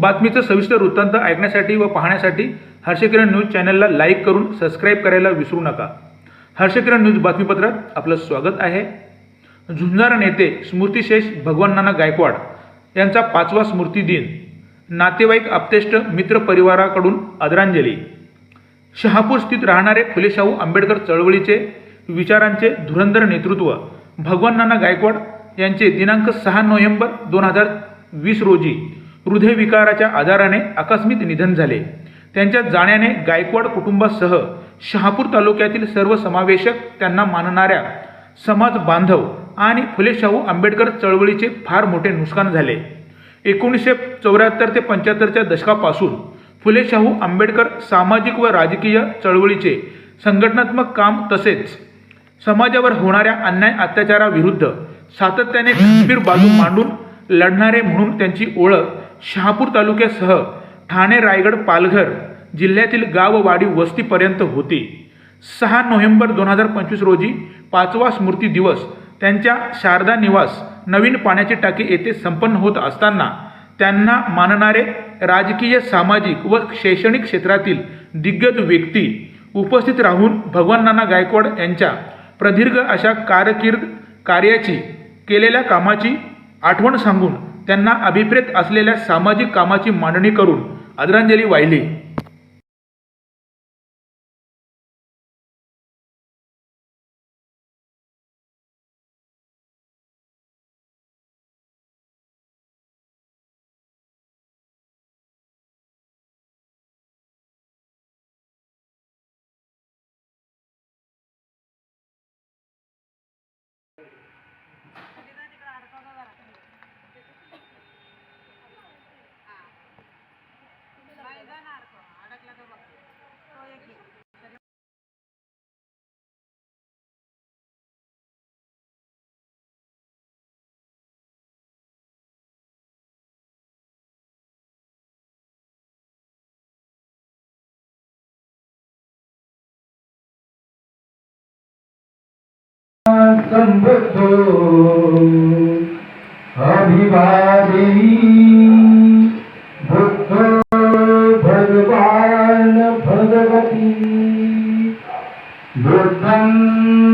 बातमीचं सविस्तर वृत्तांत ऐकण्यासाठी व पाहण्यासाठी हर्षकिरण न्यूज चॅनलला लाईक करून सबस्क्राईब करायला विसरू नका. हर्षकिरण न्यूज बातमीपत्रात आपलं स्वागत आहे. झुंजार नेते स्मृतिशेष भगवान नाना गायकवाड यांचा पाचवा स्मृती दिन. नातेवाईक आप्तेष्ट मित्र परिवाराकडून आदरांजली. शहापूर स्थित राहणारे फुलेशाहू आंबेडकर चळवळीचे विचारांचे धुरंधर नेतृत्व भगवान नाना गायकवाड यांचे दिनांक सहा नोव्हेंबर दोन हजार वीस रोजी हृदयविकाराच्या आजाराने आकस्मिक निधन झाले. त्यांच्या जाण्याने गायकवाड कुटुंबासह शहापूर तालुक्यातील सर्व समावेशक त्यांना मानणाऱ्या समाज बांधव आणि फुलेशाहू आंबेडकर चळवळीचे फार मोठे नुकसान झाले. एकोणीसशे चौऱ्याहत्तर ते पंच्याहत्तरच्या दशकापासून फुले शाहू आंबेडकर सामाजिक व राजकीय चळवळीचे संघटनात्मक काम तसेच समाजावर होणाऱ्या अन्याय अत्याचाराविरुद्ध सातत्याने खंबीर बाजू मांडून लढणारे म्हणून त्यांची ओळख शहापूर तालुक्यासह ठाणे रायगड पालघर जिल्ह्यातील गाववाडी वस्तीपर्यंत होती. सहा नोव्हेंबर दोन हजार पंचवीस रोजी पाचवा स्मृती दिवस त्यांच्या शारदा निवास नवीन पाण्याची टाकी येथे संपन्न होत असताना त्यांना मानणारे राजकीय सामाजिक व शैक्षणिक क्षेत्रातील दिग्गज व्यक्ती उपस्थित राहून भगवान नाना गायकवाड यांच्या प्रदीर्घ अशा कारकीर्द कार्याची केलेल्या कामाची आठवण सांगून त्यांना अभिप्रेत असलेल्या सामाजिक कामाची मांडणी करून आदरांजली वाहिली. सम्बुद्धो अभिवादिनी। भक्त भगवान भगवती। बुद्धं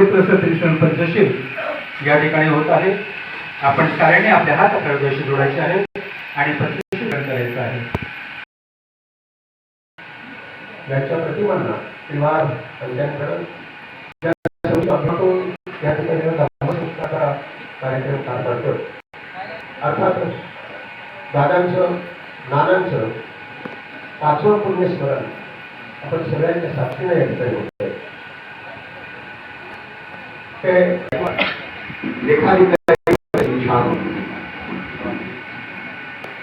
पवित्र सत्रिक्षण पंचशील या ठिकाणी होत आहे. आपण साऱ्याने आपल्या हात आपल्याशी जोडायचे आहे आणि पंचशील करायचं आहे. यांच्या प्रतिमांना त्रिवार कल्याणकरण या ठिकाणी धर्मसंस्काराचा कार्यक्रम पार पडतो अर्थातच दादांचं नानांचं पाचवं पुण्यस्मरण आपण सगळ्यांच्या साक्षीने या ठिकाणी होतोय लेखाधिकारी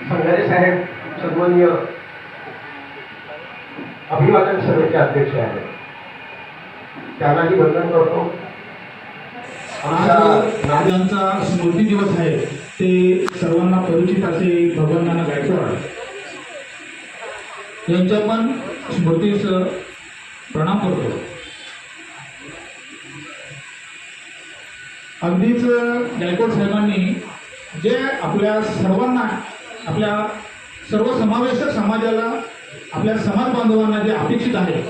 संघारे साहेब सन्माननीय अभिवादन सभेचे अध्यक्ष आहेत. त्यांनाही वंदन करतो. आमच्या नागरिक स्मृती दिवस आहे ते सर्वांना परिचित असे भगवान नाना गायकवाड यांच्या पण स्मृतीस प्रणाम करतो. अगदीच गायकवाड साहेबांनी जे आपल्या सर्वांना आपल्या सर्व समावेशक समाजाला आपल्या समाज बांधवांना जे अपेक्षित आहे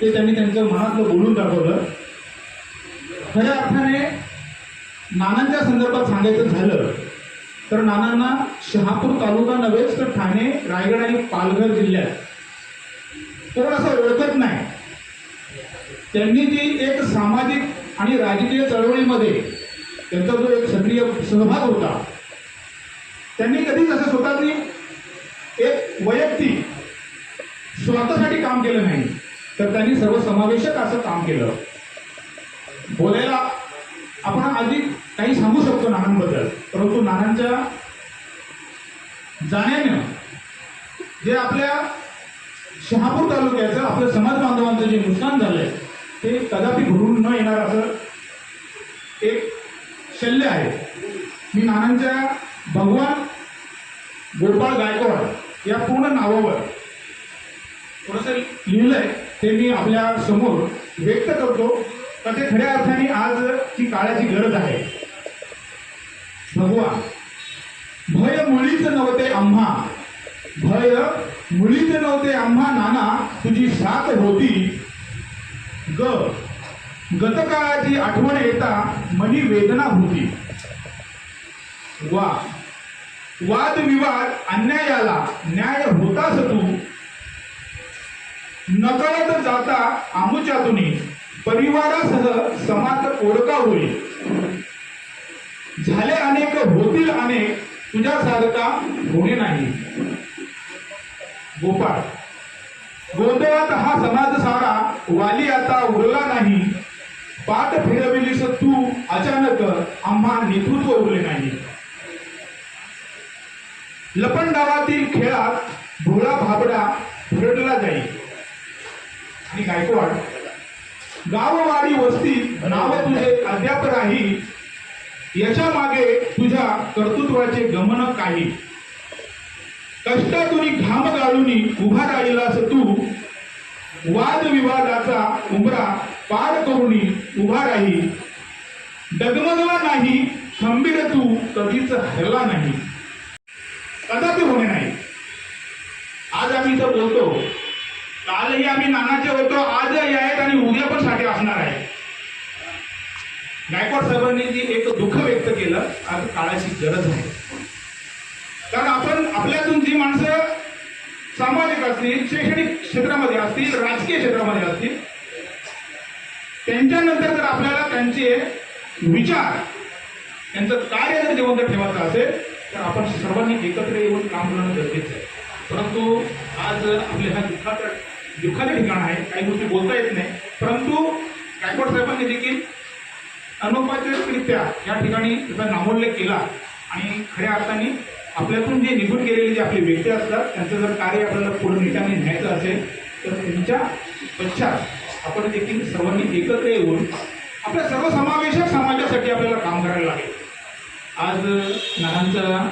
ते त्यांनी त्यांचं मनातलं बोलून दाखवलं. खऱ्या अर्थाने नानांच्या संदर्भात सांगायचं झालं तर नानांना शहापूर तालुका नव्हेच तर ठाणे रायगड आणि पालघर जिल्ह्यात. कोण असं ओळखत नाही? त्यांनी जी एक सामाजिक आणि राजकीय चळवळीमध्ये त्यांचा जो एक सक्रिय सहभाग होता त्यांनी कधीच असं स्वतःनी एक वैयक्तिक स्वतःसाठी काम केलं नाही. तर त्यांनी सर्वसमावेशक असं काम केलं. बोलायला आपण अधिक काही सांगू शकतो नानांबद्दल परंतु नानांच्या जाण्यानं जे आपल्या शहापूर तालुक्याचं आपल्या समाज बांधवांचं जे नुकसान झालंय ते कदापि भरून न येणार असं शल्य आहे. मी नानांच्या भगवान गोपाळ गायकवाड या पूर्ण नावावर थोडंसं लिहिलंय ते मी आपल्यासमोर व्यक्त करतो. तर ते खऱ्या अर्थाने आज ती काळाची गरज आहे. भगवान भय मुळीच नव्हते आम्हा. भय मुळीच नव्हते आम्हा नाना तुझी साथ होती. ग गतकाळाची आठवण येता मनी वेदना होती. वा वादविवाद अन्यायाला न्याय होतास तू. नकळत जाता आमुच्यातून परिवारासह समाज ओळखा होईल झाले अनेक होतील अनेक तुझ्यासारखा होणे नाही. गोपाळ. गोंधळात हा समाज सारा वाली आता उरला नाही. पाठ फिरविलीस तू अचानक आम्हा नेतृत्व उरले नाही. लपंडावातील खेळात भोळा भाबडा भरडला जाई. आणि गायकवाड गाववाडी वस्ती नाव तुझे अद्याप राही. याच्या मागे तुझ्या कर्तृत्वाचे गमन काही. कष्टातून घाम गाळून उभा राहिलास तू. वादविवादाचा उमरा पार करुणी उभा राही. डगमगला नाही खंबीर तू कधीच हरला नाही. कदापि होणे नाही. आज आम्ही इथं बोलतो कालही आम्ही नानाचे होतो आजही आहेत आणि उद्या पण साठी असणार आहे गायकवाड साहेबांनी जी एक दुःख व्यक्त केलं आज काळाची गरज आहे. कारण आपण आपल्यातून जी माणसं सामाजिक असतील शैक्षणिक क्षेत्रामध्ये असतील राजकीय क्षेत्रामध्ये असतील त्यांच्यानंतर जर आपल्याला त्यांचे विचार त्यांचं कार्य जर जिवंत ठेवायचं असेल तर आपण सर्वांनी एकत्र येऊन काम करणं गरजेचं आहे. परंतु आज आपल्या हा दुःखाचं दुःखाचं ठिकाण आहे काही गोष्टी बोलता येत नाही. परंतु गायकवाड साहेबांनी देखील अनौपचारिकरित्या या ठिकाणी त्याचा नामोल्लेख केला आणि खऱ्या अर्थाने आपल्यातून जे निघून गेलेले जे आपले व्यक्ती असतात त्यांचं जर कार्य आपल्याला पुढे निटाने न्यायचं असेल तर त्यांच्या पश्चात आपण देखील सर्वांनी एकत्र येऊन आपल्या सर्वसमावेशक समाजासाठी आपल्याला काम करायला लागेल. आज नानांचा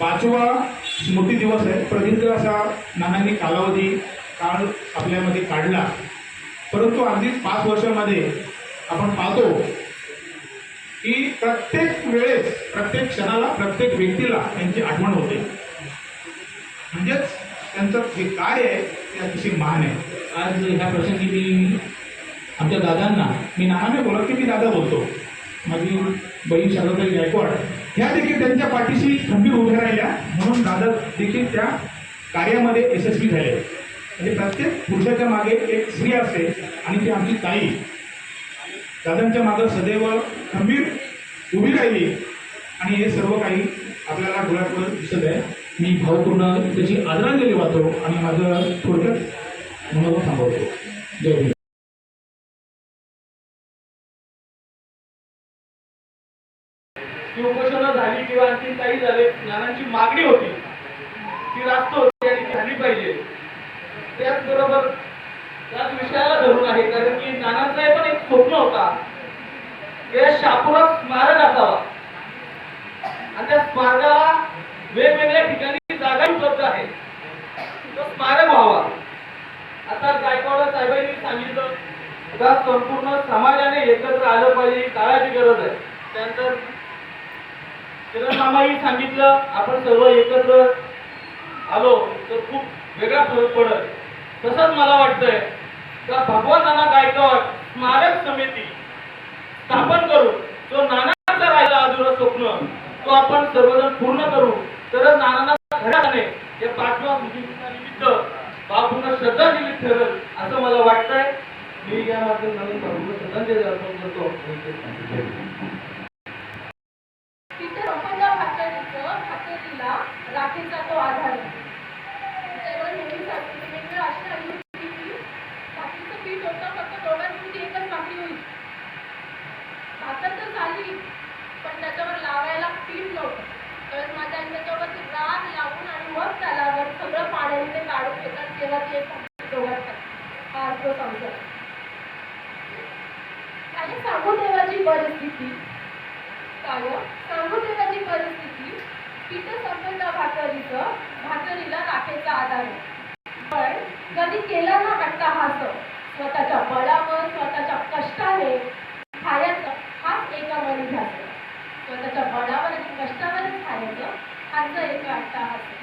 पाचवा स्मृती दिवस आहे. प्रदीर्घ असा नानांनी कालावधी काळ आपल्यामध्ये काढला. परंतु अगदीच पाच वर्षामध्ये आपण पाहतो की प्रत्येक वेळेस प्रत्येक क्षणाला प्रत्येक व्यक्तीला त्यांची आठवण होते. म्हणजेच त्यांचं हे कार्य आहे ते अतिशय महान आहे. आज ह्या प्रसंगी मी आमच्या दादांना मी नानाने बोलत की मी दादा बोलतो. माझी बहीण शारदाताई गायकवाड ह्या देखील त्यांच्या पाठीशी खंबीर उभ्या राहिल्या. म्हणून दादा देखील त्या कार्यामध्ये यशस्वी झाले. म्हणजे प्रत्येक पुरुषाच्या मागे एक स्त्री असते आणि ती आमची ताई. दादांच्या मागं सदैव खंबीर उभी राहिली. आणि हे सर्व काही आपल्याला डोळ्यापुढे दिसत आहे. मी भावपूर्ण त्याची आदरांजली वाहतो आणि माझं थोडक्यात मनोगत थांबवतो जय हिंद. ती उपोषणं झाली किंवा आणखी काही झाले ज्ञानांची मागणी होती. ती रास्त होती आणि झाली पाहिजे. त्याचबरोबर त्याच विषयाला धरून आहे कारण की नानांचं पण एक स्वप्न होता. या शापुरात स्मारक असावा. आणि त्या स्मारकाला वेगवेगळ्या ठिकाणी जागा उपलब्ध आहे तो स्मारक व्हावा. आता गायकवाड साहेबांनी सांगितलं का संपूर्ण समाजाने एकत्र आलं पाहिजे ही काळाची गरज आहे. त्यानंतर किरण मामाही सांगितलं आपण सर्व एकत्र आलो तर खूप वेगळा फरक पडत तसंच मला वाटतंय का भगवान नाना गायकवाड स्मारक समिती स्थापन करू तो नानाचा राहिला अजून स्वप्न तो आपण सर्वजण पूर्ण करू. तरच नानांना खऱ्याने या पाचव्या निमित्त बापूंना श्रद्धांजली ठरेल असं मला वाटतंय. मी या माध्यमातून बापूंना श्रद्धांजली अर्पण करतो तिथे रोपंगाव हातळीचं हातळीला राखेचा तो आधार आहे. त्याच्यावर नेहमीसाठी वेगवेगळ्या अशी आली होती की भाकरीचं पीठ होतं फक्त दोघांची एकच भाकरी होईल भाकर तर झाली पण त्याच्यावर लावायला पीठ नव्हतं तर माझ्या आई त्याच्यावरती राग लावून आणि मग त्याला वर सगळं पाण्याने ते काढून घेतात तेव्हा ते हा असतो संसार आणि सांगू देवाची परिस्थिती. काय सांगू? देवाची परिस्थिती तिथं संपन्न भाकरीचं भाकरीला राखेचा आधार. पण कधी केला ना अट्टाहास स्वतःच्या बळावर स्वतःच्या कष्टाने खायचं हाच एका मनी झालं स्वतःच्या बळावर आणि कष्टावरच खायचं हाच एक अट्टाहास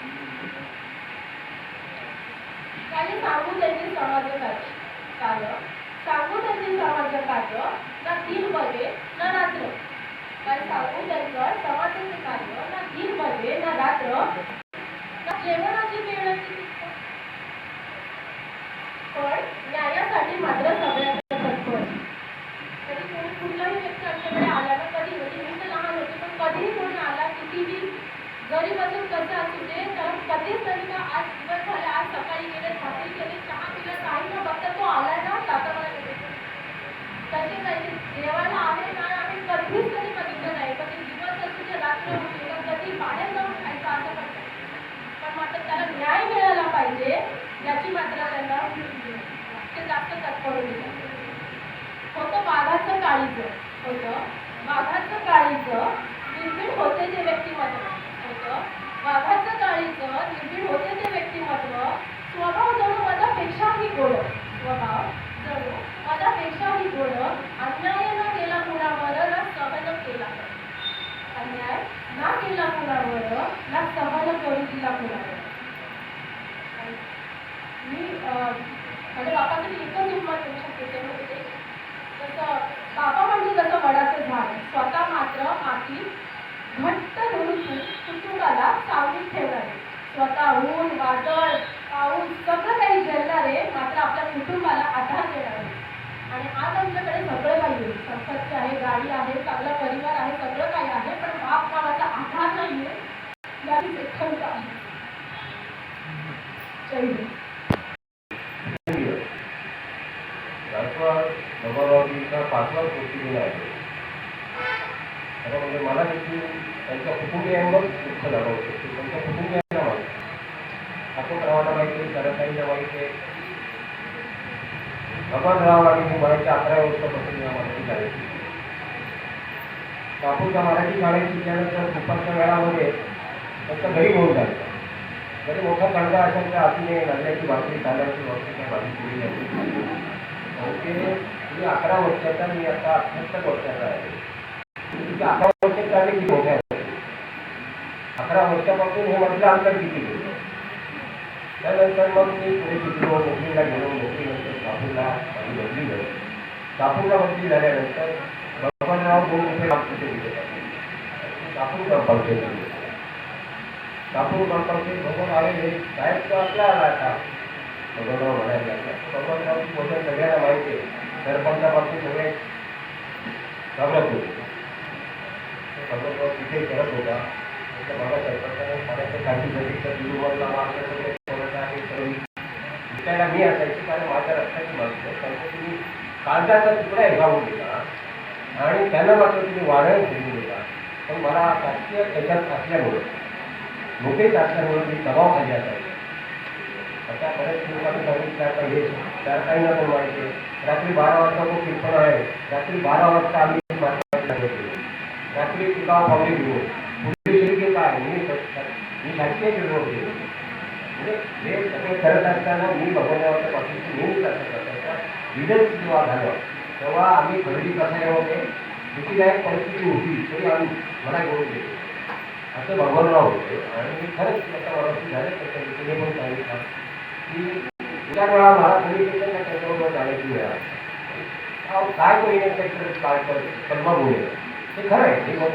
आणि सांगू त्यांनी समाज कार्य. सांगू त्यांनी समाजकार्य ना दिन बरे ना रात्र. काही सांगू त्यांचं समाजाचे कार्य ना दिन बरे ना रात्र. ना जेवणाची वेळ पण न्यायासाठी मात्र सगळ्यांना तत्पर कधी कोणी कुठलाही व्यक्ती आमच्याकडे आला ना कधी म्हणजे मी तर लहान होते पण कधीही कोणी आला कितीही गरीब असून कसं असू दे तर कधीच तरी का आज दिवस झाले आज सकाळी गेले भाकरी केले चहा पिला काही न बघता तो आलाय ना जाता मला लगेच. तसे नाही देवाला आहे ना आम्ही कधीच तरी बघितलं नाही कधी दिवस असू दे रात्र असू दे का कधी बाहेर जाऊन खायचं असं पण नाही. पण मात्र त्याला न्याय मिळाला पाहिजे याची मात्र त्यांना ते जास्त तत्पर होते होतं वाघाचं काळीचं होतं. वाघाचं काळीचं निर्भीड होते ते व्यक्तिमत्व. होतं वाघाचं काळीचं निर्भीड होते ते व्यक्तिमत्व. स्वभाव जणू मनापेक्षाही गोड. स्वभाव जणू मनापेक्षाही गोड. अन्याय न केला कुणावर ना सहन केला. अन्याय ना केला कुणावर ना सहन करू दिला कुणावर. मी म्हणजे माझ्या बापासाठी एकच म्हणजे जसं बाबा म्हणजे जसं वडाचं झाड स्वतः मात्र माती घट्ट धरून कुटुंबाला सावलीत ठेवणारे. स्वतः ऊन वादळ पाऊस सगळं काही झेलणारे मात्र आपल्या कुटुंबाला आधार देणारे. आणि आज आमच्याकडे सगळं काही आहे. संपत्ती आहे गाडी आहे चांगला परिवार आहे सगळं काही आहे पण बाप नावाचा आधार नाही आहे याची आहे. जय हिंद राष्ट्रवाद नवरात्रीचा पाचवा दिला आहे खरं म्हणजे मला देखील त्यांच्या कुटुंबियांवर दुःख झालं होतं की त्यांच्या कुटुंबियांना माहिती आपण रावाला माहिती आहे सरकारीला माहिती आहे. भगवानराव आणि मी मराठी अकरा वर्षापासून या मराठी शाळेत कापूरच्या मराठी शाळेत शिकल्यानंतर दुपारच्या वेळामध्ये त्यांचं घरी होऊन जायचं जरी मोठा कणगा असेल तर आतून नाल्याची भाकरी तांदळाची भाकरी काही भाजी केली जाते तुम्ही अकरा वर्षाचा मी आता अठ्याहत्तर वर्षाचा आहे अकरा वर्षाचे आले किती मोठे आहे अकरा वर्षापासून हे म्हटलं अंतर किती त्यानंतर मग मी पुढे शिकलो नोकरीला गेलो नोकरीनंतर कापूरला माझी बदली झाली कापूरला बदली झाल्यानंतर भगवानराव दोन रुपये काम तिथे कापूर कंपाऊंडचे कापूर कंपाऊंडचे भगवान आलेले साहेब तो आपला आला आता भगवानराव म्हणायला लागला भगवानरावची सगळ्यांना माहिती आहे सरपंचापासून सगळे घाबरत होते. भगवानराव तिथे करत होता. तर बाबा सरपंचाने पाण्याच्या तर दुर्बलला सगळे करत आहे मी असायची कारण माझ्या रक्ताची मागणी त्यांचं तुम्ही कागदाचा तुकडा एकावून दिला आणि त्यांना मात्र तुम्ही वाढवून ठेवून दिला पण मला शासकीय याच्यात असल्यामुळं नोकरीत असल्यामुळं मी दबाव असायचे आता परत लोकांनी सांगितलं आता हे माहिती. आहे रात्री बारा वाजता तो कीर्तन आहे. रात्री बारा वाजता आम्ही गेलो रात्री गाव पावले घेऊ पुढे शिर्के काय? मी मी शासकीय गेलो होते. म्हणजे हे सगळे करत असताना मी भगवंताच्या पाठीशी असत असायचा विजय जेव्हा झालं. तेव्हा आम्ही खरेदी कसाऱ्यामध्ये भीतीदायक परिस्थिती होती, तरी आम्ही मला घेऊन गेलो. असं भगवानराव होते. आणि मी खरंच त्याच्या मराठी झाले. त्याच्या पण सांगितलं की त्या वेळा मला कोणी त्याच्याबरोबर जाण्याची वेळा काय कोणी नाही काय कर? हे खरं आहे.